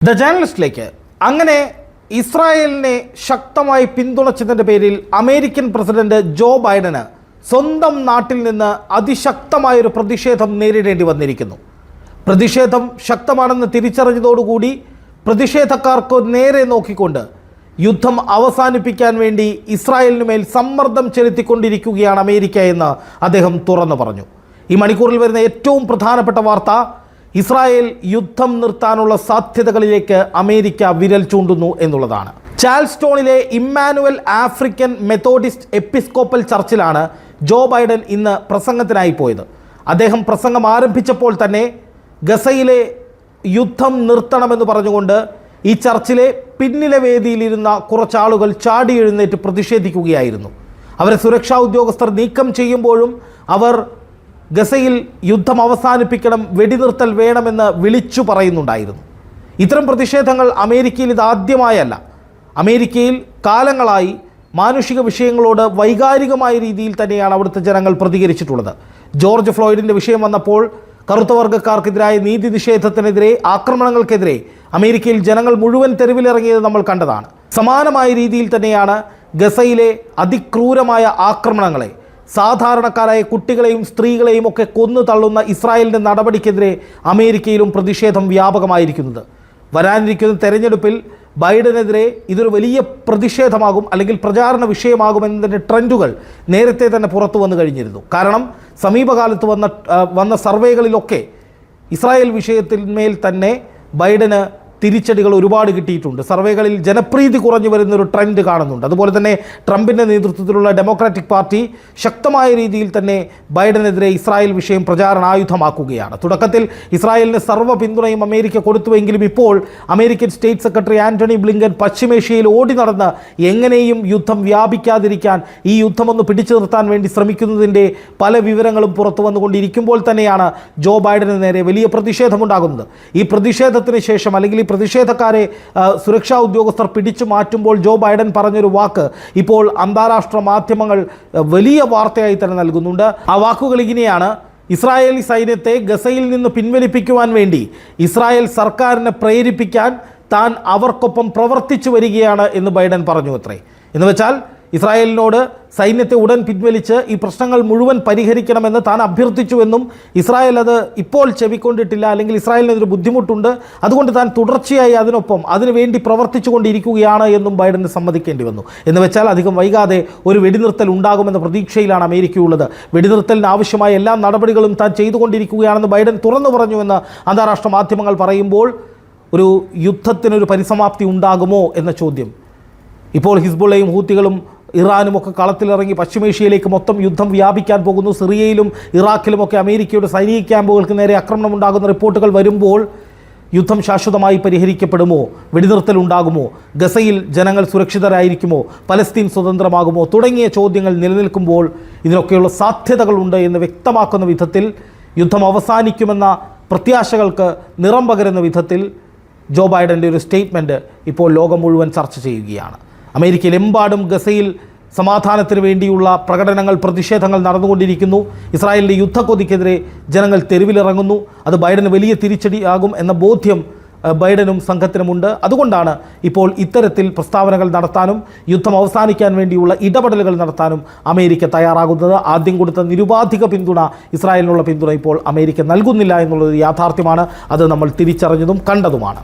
The ജേർണലിസ്റ്റിലേക്ക് അങ്ങനെ ഇസ്രായേലിനെ ശക്തമായി പിന്തുണച്ചതിന്റെ പേരിൽ അമേരിക്കൻ പ്രസിഡന്റ് ജോ ബൈഡന് സ്വന്തം നാട്ടിൽ നിന്ന് അതിശക്തമായൊരു പ്രതിഷേധം നേരിടേണ്ടി വന്നിരിക്കുന്നു. പ്രതിഷേധം ശക്തമാണെന്ന് തിരിച്ചറിഞ്ഞതോടുകൂടി പ്രതിഷേധക്കാർക്ക് നേരെ നോക്കിക്കൊണ്ട് യുദ്ധം അവസാനിപ്പിക്കാൻ വേണ്ടി ഇസ്രായേലിന് മേൽ സമ്മർദ്ദം ചെലുത്തിക്കൊണ്ടിരിക്കുകയാണ് അമേരിക്ക എന്ന് അദ്ദേഹം തുറന്നു പറഞ്ഞു. ഈ മണിക്കൂറിൽ വരുന്ന ഏറ്റവും പ്രധാനപ്പെട്ട വാർത്ത ഇസ്രായേൽ യുദ്ധം നിർത്താനുള്ള സാധ്യതകളിലേക്ക് അമേരിക്ക വിരൽ ചൂണ്ടുന്നു എന്നുള്ളതാണ്. ചാൾസ്റ്റോണിലെ ഇമ്മാനുവൽ ആഫ്രിക്കൻ മെത്തോഡിസ്റ്റ് എപ്പിസ്കോപ്പൽ ചർച്ചിലാണ് ജോ ബൈഡൻ ഇന്ന് പ്രസംഗത്തിനായി പോയത്. അദ്ദേഹം പ്രസംഗം ആരംഭിച്ചപ്പോൾ തന്നെ ഗസയിലെ യുദ്ധം നിർത്തണമെന്ന് പറഞ്ഞുകൊണ്ട് ഈ ചർച്ചിലെ പിന്നിലെ വേദിയിലിരുന്ന കുറച്ചാളുകൾ ചാടി എഴുന്നേറ്റ് പ്രതിഷേധിക്കുകയായിരുന്നു. അവരെ സുരക്ഷാ ഉദ്യോഗസ്ഥർ നീക്കം ചെയ്യുമ്പോഴും അവർ ഗസയിൽ യുദ്ധം അവസാനിപ്പിക്കണം വെടിനിർത്തൽ വേണമെന്ന് വിളിച്ചു പറയുന്നുണ്ടായിരുന്നു. ഇത്തരം പ്രതിഷേധങ്ങൾ അമേരിക്കയിൽ ഇതാദ്യമായല്ല അമേരിക്കയിൽ കാലങ്ങളായി മാനുഷിക വിഷയങ്ങളോട് വൈകാരികമായ രീതിയിൽ തന്നെയാണ് അവിടുത്തെ ജനങ്ങൾ പ്രതികരിച്ചിട്ടുള്ളത്. ജോർജ് ഫ്ലോയിഡിന്റെ വിഷയം വന്നപ്പോൾ കറുത്ത വർഗക്കാർക്കെതിരായ നീതി നിഷേധത്തിനെതിരെ ആക്രമണങ്ങൾക്കെതിരെ അമേരിക്കയിൽ ജനങ്ങൾ മുഴുവൻ തെരുവിലിറങ്ങിയത് നമ്മൾ കണ്ടതാണ്. സമാനമായ രീതിയിൽ തന്നെയാണ് ഗസയിലെ അതിക്രൂരമായ ആക്രമണങ്ങളെ സാധാരണക്കാരായ കുട്ടികളെയും സ്ത്രീകളെയും ഒക്കെ കൊന്നു തള്ളുന്ന ഇസ്രായേലിന്റെ നടപടിക്കെതിരെ അമേരിക്കയിലും പ്രതിഷേധം വ്യാപകമായിരിക്കുന്നത്. വരാനിരിക്കുന്ന തെരഞ്ഞെടുപ്പിൽ ബൈഡനെതിരെ ഇതൊരു വലിയ പ്രതിഷേധമാകും അല്ലെങ്കിൽ പ്രചാരണ വിഷയമാകുമെന്നതിന്റെ ട്രെൻഡുകൾ നേരത്തെ തന്നെ പുറത്തു വന്നു കഴിഞ്ഞിരുന്നു. കാരണം സമീപകാലത്ത് വന്ന വന്ന സർവേകളിലൊക്കെ ഇസ്രായേൽ വിഷയത്തിന്മേൽ തന്നെ ബൈഡന് തിരിച്ചടികൾ ഒരുപാട് കിട്ടിയിട്ടുണ്ട്. സർവേകളിൽ ജനപ്രീതി കുറഞ്ഞു വരുന്ന ഒരു ട്രെൻഡ് കാണുന്നുണ്ട്. അതുപോലെ തന്നെ ട്രംപിന്റെ നേതൃത്വത്തിലുള്ള ഡെമോക്രാറ്റിക് പാർട്ടി ശക്തമായ രീതിയിൽ തന്നെ ബൈഡനെതിരെ ഇസ്രായേൽ വിഷയം പ്രചാരണായുധമാക്കുകയാണ്. തുടക്കത്തിൽ ഇസ്രായേലിന് സർവ പിന്തുണയും അമേരിക്ക കൊടുത്തുവെങ്കിലും ഇപ്പോൾ American state secretary Antony Blinken പശ്ചിമേഷ്യയിൽ ഓടി നടന്ന് എങ്ങനെയും യുദ്ധം വ്യാപിക്കാതിരിക്കാൻ ഈ യുദ്ധം ഒന്ന് പിടിച്ചു നിർത്താൻ വേണ്ടി ശ്രമിക്കുന്നതിന്റെ പല വിവരങ്ങളും പുറത്തു വന്നുകൊണ്ടിരിക്കുമ്പോൾ തന്നെയാണ് ജോ ബൈഡന് നേരെ വലിയ പ്രതിഷേധമുണ്ടാകുന്നത്. ഈ പ്രതിഷേധത്തിന് ശേഷം അല്ലെങ്കിൽ പ്രതിഷേധക്കാരെ സുരക്ഷാ ഉദ്യോഗസ്ഥർ പിടിച്ചു മാറ്റുമ്പോൾ ജോ ബൈഡൻ പറഞ്ഞൊരു വാക്ക് ഇപ്പോൾ അന്താരാഷ്ട്ര മാധ്യമങ്ങൾ വലിയ വാർത്തയായി തന്നെ നൽകുന്നുണ്ട്. ആ വാക്കുകൾ ഇങ്ങനെയാണ്. ഇസ്രായേലി സൈന്യത്തെ ഗസയിൽ നിന്ന് പിൻവലിപ്പിക്കുവാൻ വേണ്ടി ഇസ്രായേൽ സർക്കാരിനെ പ്രേരിപ്പിക്കാൻ താൻ അവർക്കൊപ്പം പ്രവർത്തിച്ചു വരികയാണ് എന്ന് ബൈഡൻ പറഞ്ഞു അത്രേ. എന്ന് വെച്ചാൽ ഇസ്രായേലിനോട് സൈന്യത്തെ ഉടൻ പിൻവലിച്ച് ഈ പ്രശ്നങ്ങൾ മുഴുവൻ പരിഹരിക്കണമെന്ന് താൻ അഭ്യർത്ഥിച്ചുവെന്നും ഇസ്രായേൽ അത് ഇപ്പോൾ ചെവിക്കൊണ്ടിട്ടില്ല അല്ലെങ്കിൽ ഇസ്രായേലിന് ഇതൊരു ബുദ്ധിമുട്ടുണ്ട്. അതുകൊണ്ട് താൻ തുടർച്ചയായി അതിനൊപ്പം അതിനുവേണ്ടി പ്രവർത്തിച്ചു കൊണ്ടിരിക്കുകയാണ് എന്നും ബൈഡന് സമ്മതിക്കേണ്ടി വന്നു. എന്ന് വെച്ചാൽ അധികം വൈകാതെ ഒരു വെടിനിർത്തൽ ഉണ്ടാകുമെന്ന പ്രതീക്ഷയിലാണ് അമേരിക്കയുള്ളത് വെടിനിർത്തലിന് ആവശ്യമായ എല്ലാ നടപടികളും താൻ ചെയ്തുകൊണ്ടിരിക്കുകയാണെന്ന് ബൈഡൻ തുറന്നു പറഞ്ഞുവെന്ന് അന്താരാഷ്ട്ര മാധ്യമങ്ങൾ പറയുമ്പോൾ ഒരു യുദ്ധത്തിനൊരു പരിസമാപ്തി ഉണ്ടാകുമോ എന്ന ചോദ്യം. ഇപ്പോൾ ഹിസ്ബുള്ളയും ഹൂത്തികളും ഇറാനും ഒക്കെ കളത്തിലിറങ്ങി പശ്ചിമേഷ്യയിലേക്ക് മൊത്തം യുദ്ധം വ്യാപിക്കാൻ പോകുന്നു. സിറിയയിലും ഇറാഖിലുമൊക്കെ അമേരിക്കയുടെ സൈനിക ക്യാമ്പുകൾക്ക് നേരെ ആക്രമണം ഉണ്ടാകുന്ന റിപ്പോർട്ടുകൾ വരുമ്പോൾ യുദ്ധം ശാശ്വതമായി പരിഹരിക്കപ്പെടുമോ? വെടിനിർത്തൽ ഉണ്ടാകുമോ? ഗസയിൽ ജനങ്ങൾ സുരക്ഷിതരായിരിക്കുമോ? പലസ്തീൻ സ്വതന്ത്രമാകുമോ? തുടങ്ങിയ ചോദ്യങ്ങൾ നിലനിൽക്കുമ്പോൾ ഇതിനൊക്കെയുള്ള സാധ്യതകളുണ്ട് എന്ന് വ്യക്തമാക്കുന്ന വിധത്തിൽ യുദ്ധം അവസാനിക്കുമെന്ന പ്രത്യാശകൾക്ക് നിറം പകരുന്ന വിധത്തിൽ ജോ ബൈഡന്റെ ഒരു സ്റ്റേറ്റ്മെന്റ് ഇപ്പോൾ ലോകം മുഴുവൻ ചർച്ച ചെയ്യുകയാണ്. അമേരിക്കയിലെമ്പാടും ഗസയിൽ സമാധാനത്തിന് വേണ്ടിയുള്ള പ്രകടനങ്ങൾ പ്രതിഷേധങ്ങൾ നടന്നുകൊണ്ടിരിക്കുന്നു. ഇസ്രായേലിന്റെ യുദ്ധക്കൊതിക്കെതിരെ ജനങ്ങൾ തെരുവിലിറങ്ങുന്നു. അത് ബൈഡന് വലിയ തിരിച്ചടിയാകും എന്ന ബോധ്യം ബൈഡനും സംഘത്തിനുമുണ്ട്. അതുകൊണ്ടാണ് ഇപ്പോൾ ഇത്തരത്തിൽ പ്രസ്താവനകൾ നടത്താനും യുദ്ധം അവസാനിക്കാൻ വേണ്ടിയുള്ള ഇടപെടലുകൾ നടത്താനും അമേരിക്ക തയ്യാറാകുന്നത്. ആദ്യം കൊടുത്ത നിരുപാധിക പിന്തുണ ഇസ്രായേലിനുള്ള പിന്തുണ ഇപ്പോൾ അമേരിക്ക നൽകുന്നില്ല എന്നുള്ളത് യാഥാർത്ഥ്യമാണ്. അത് നമ്മൾ തിരിച്ചറിഞ്ഞതും കണ്ടതുമാണ്.